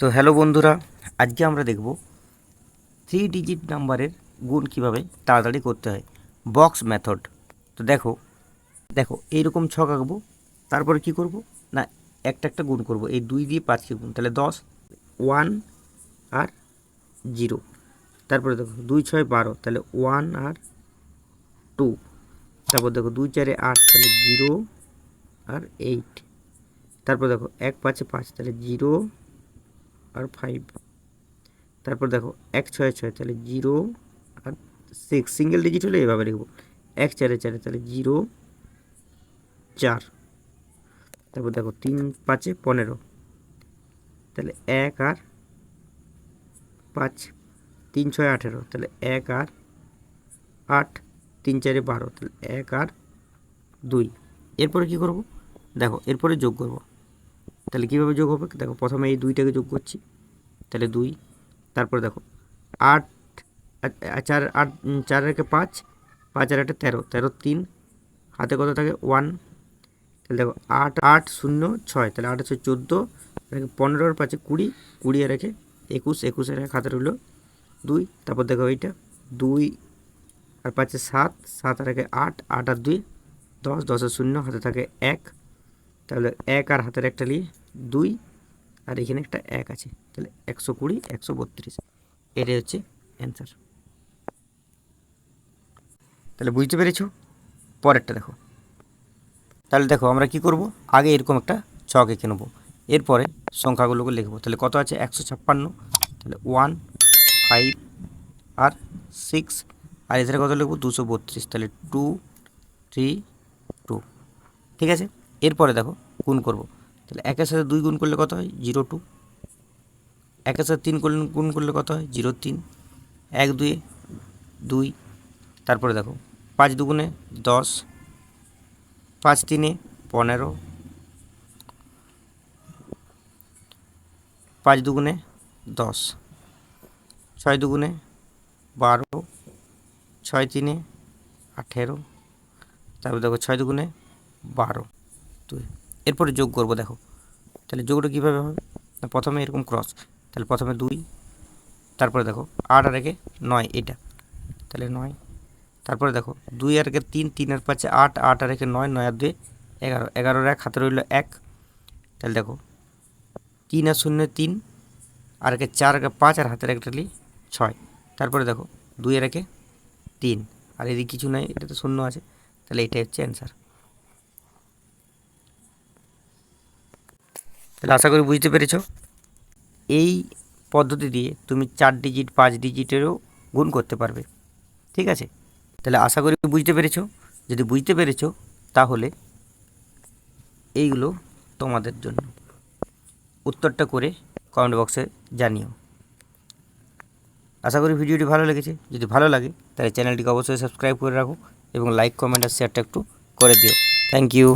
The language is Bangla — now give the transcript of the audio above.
তো হ্যালো বন্ধুরা, আজকে আমরা দেখব থ্রি ডিজিট নাম্বারের গুণ কীভাবে তাড়াতাড়ি করতে হয় বক্স মেথড তো দেখো দেখো, এইরকম ছক আঁকবো, তারপরে কি করব? না, একটা একটা গুণ করব, এই দুই দিয়ে পাঁচকে গুণ, তাহলে দশ ওয়ান আর জিরো তারপরে দেখো, দুই ছয় বারো, তাহলে ওয়ান আর টু তারপর দেখো, দুই চারে আট, তাহলে জিরো আর এইট তারপর দেখো, এক পাঁচে পাঁচ, তাহলে জিরো আর ফাইভ তারপর দেখো, এক, ছয় ছয়, তাহলে জিরো আর সিক্স সিঙ্গেল ডিজিট হলে এভাবে লিখব। এক, চারে চারে, তাহলে জিরো চার। তারপর দেখো, তিন, পাঁচে, পনেরো। তাহলে এক আর পাঁচ, তিন, ছয়, আঠেরো। তাহলে এক আর আট, তিন, চারে, বারো। তাহলে এক আর দুই। এরপরে কি করব? দেখো, এরপরে যোগ করব। তাহলে কীভাবে যোগ হবে? দেখো, প্রথমে এই দুইটাকে যোগ করছি। তাহলে দুই। তারপরে দেখো, আট চার আট চার রেখে পাঁচ পাঁচ আর একটা তেরো। তেরো তিন। হাতে কত থাকে? ওয়ান। তাহলে দেখো, আট আট শূন্য ছয়। তাহলে আট হচ্ছে চোদ্দ। রেখে পনেরোর পাঁচে কুড়ি। কুড়ি আর রেখে একুশ। একুশের এক হাতে রইল দুই। তারপর দেখো এইটা, দুই আর পাঁচে সাত। সাত আর একে আট আট আর দুই। দশ। দশের শূন্য, হাতে থাকে এক। তাহলে এক আর হাতের একটা নিয়ে দুই, আর এখানে একটা এক আছে। তাহলে একশো কুড়ি, একশো বত্রিশ। এটাই হচ্ছে অ্যান্সার তাহলে বুঝতে পেরেছ? পরেরটা দেখো। তাহলে দেখো, আমরা কি করব? আগে এরকম একটা ছক এঁকে নেব। এরপরে সংখ্যাগুলোকে লিখব। তাহলে কত আছে? একশো ছাপ্পান্ন। তাহলে ওয়ান, ফাইভ, আর সিক্স। আর এছাড়া কত লিখব? দুশো বত্রিশ। তাহলে টু, থ্রি, টু। ঠিক আছে? এরপরে দেখো গুণ করব। তাহলে একের সাথে দুই গুণ করলে কত হয়? Zero two. একের সাথে তিন করলে গুণ করলে কত হয়? জিরো তিন। এক, দুই দুই। তারপরে দেখো, পাঁচ দুগুণে দশ। পাঁচ তিনে পনেরো। পাঁচ দুগুণে দশ। ছয় দুগুণে বারো। ছয় তিনে আঠেরো। তারপর দেখো, ছয় দুগুণে বারো। দুই এরপরে যোগ করব, দেখো। তাহলে যোগটা কীভাবে হবে? না, প্রথমে এরকম ক্রস তাহলে প্রথমে দুই, তারপরে দেখো আট আর একে নয়, এটা। তাহলে নয়। তারপরে দেখো দুই আর একে তিন তিন আর পাঁচে আট আট আর একে নয় নয় আর দুই, এগারো। এগারোর এক হাতে রইল এক। তাহলে দেখো তিন আর শূন্য তিন, আর একে চার, একে পাঁচ, আর হাতের একটা ছয়। তারপরে দেখো দুই আর একে তিন। আর এদিকে কিছু নাই, এটা তো শূন্য আছে। তাহলে এটাই হচ্ছে অ্যান্সার তাহলে আশা করি বুঝতে পেরেছ। এই পদ্ধতি দিয়ে তুমি চার ডিজিট পাঁচ ডিজিটেরও গুণ করতে পারবে। ঠিক আছে? তাহলে আশা করি বুঝতে পেরেছ। যদি বুঝতে পেরেছ, তাহলে এইগুলো তোমাদের জন্য। উত্তরটা করে কমেন্ট বক্সে জানিও। আশা করি ভিডিওটি ভালো লেগেছে। যদি ভালো লাগে, তাহলে চ্যানেলটিকে অবশ্যই সাবস্ক্রাইব করে রাখো এবং লাইক কমেন্ট আর শেয়ারটা একটু করে দিও। Thank you